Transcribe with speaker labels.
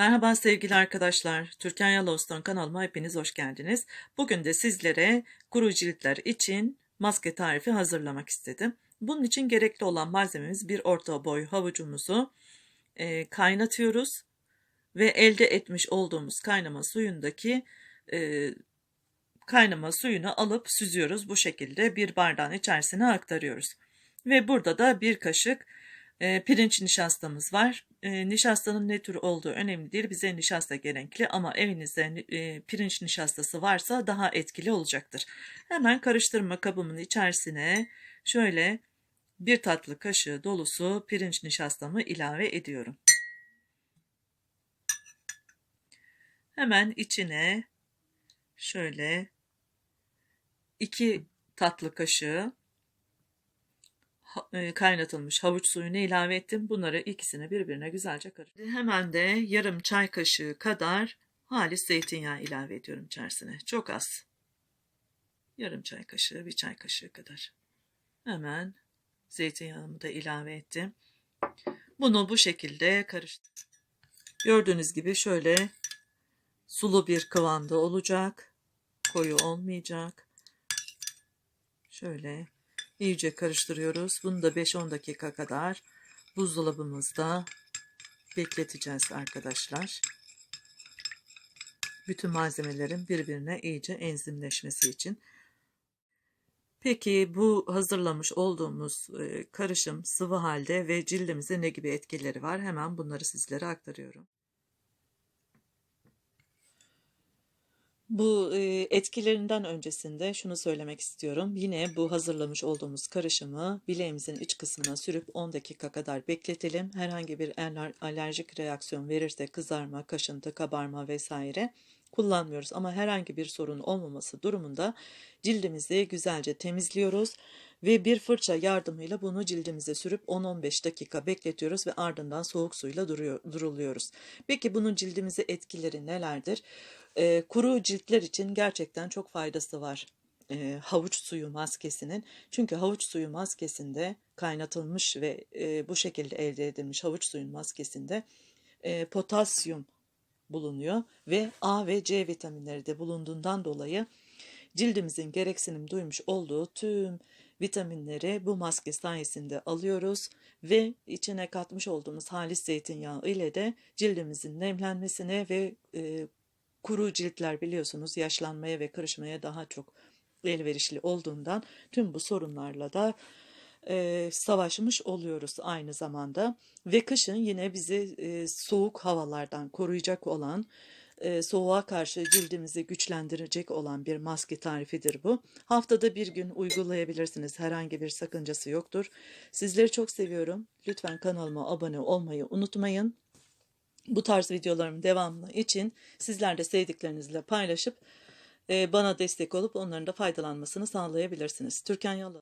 Speaker 1: Merhaba sevgili arkadaşlar. Türkan Yalos'tan kanalıma hepiniz hoş geldiniz. Bugün de sizlere kuru ciltler için maske tarifi hazırlamak istedim. Bunun için gerekli olan malzememiz bir orta boy havucumuzu e, kaynatıyoruz ve elde etmiş olduğumuz kaynama suyundaki e, kaynama suyunu alıp süzüyoruz. Bu şekilde bir bardağın içerisine aktarıyoruz. Ve burada da bir kaşık e, pirinç nişastamız var. E, nişastanın ne tür olduğu önemli değil. Bize nişasta gerekli ama evinizde e, pirinç nişastası varsa daha etkili olacaktır. Hemen karıştırma kabımın içerisine şöyle bir tatlı kaşığı dolusu pirinç nişastamı ilave ediyorum. Hemen içine şöyle iki tatlı kaşığı kaynatılmış havuç suyunu ilave ettim. Bunları ikisini birbirine güzelce karıştırdım. Hemen de yarım çay kaşığı kadar halis zeytinyağı ilave ediyorum içerisine. Çok az. Yarım çay kaşığı, bir çay kaşığı kadar. Hemen zeytinyağımı da ilave ettim. Bunu bu şekilde karıştırdım. Gördüğünüz gibi şöyle sulu bir kıvamda olacak. Koyu olmayacak. Şöyle iyice karıştırıyoruz. Bunu da 5-10 dakika kadar buzdolabımızda bekleteceğiz arkadaşlar. Bütün malzemelerin birbirine iyice enzimleşmesi için. Peki bu hazırlamış olduğumuz karışım sıvı halde ve cildimize ne gibi etkileri var? Hemen bunları sizlere aktarıyorum. Bu e, etkilerinden öncesinde şunu söylemek istiyorum. Yine bu hazırlamış olduğumuz karışımı bileğimizin iç kısmına sürüp 10 dakika kadar bekletelim. Herhangi bir alerjik reaksiyon verirse kızarma, kaşıntı, kabarma vesaire kullanmıyoruz. Ama herhangi bir sorun olmaması durumunda cildimizi güzelce temizliyoruz ve bir fırça yardımıyla bunu cildimize sürüp 10-15 dakika bekletiyoruz ve ardından soğuk suyla duruyor, duruluyoruz. Peki bunun cildimize etkileri nelerdir? E, kuru ciltler için gerçekten çok faydası var e, havuç suyu maskesinin. Çünkü havuç suyu maskesinde kaynatılmış ve e, bu şekilde elde edilmiş havuç suyun maskesinde e, potasyum bulunuyor ve A ve C vitaminleri de bulunduğundan dolayı cildimizin gereksinim duymuş olduğu tüm vitaminleri bu maske sayesinde alıyoruz ve içine katmış olduğumuz halis zeytinyağı ile de cildimizin nemlenmesine ve e, kuru ciltler biliyorsunuz yaşlanmaya ve kırışmaya daha çok elverişli olduğundan tüm bu sorunlarla da e, savaşmış oluyoruz aynı zamanda ve kışın yine bizi e, soğuk havalardan koruyacak olan e, soğuğa karşı cildimizi güçlendirecek olan bir maske tarifidir bu. Haftada bir gün uygulayabilirsiniz. Herhangi bir sakıncası yoktur. Sizleri çok seviyorum. Lütfen kanalıma abone olmayı unutmayın. Bu tarz videolarımın devamlı için sizler de sevdiklerinizle paylaşıp e, bana destek olup onların da faydalanmasını sağlayabilirsiniz. Türkan Yalı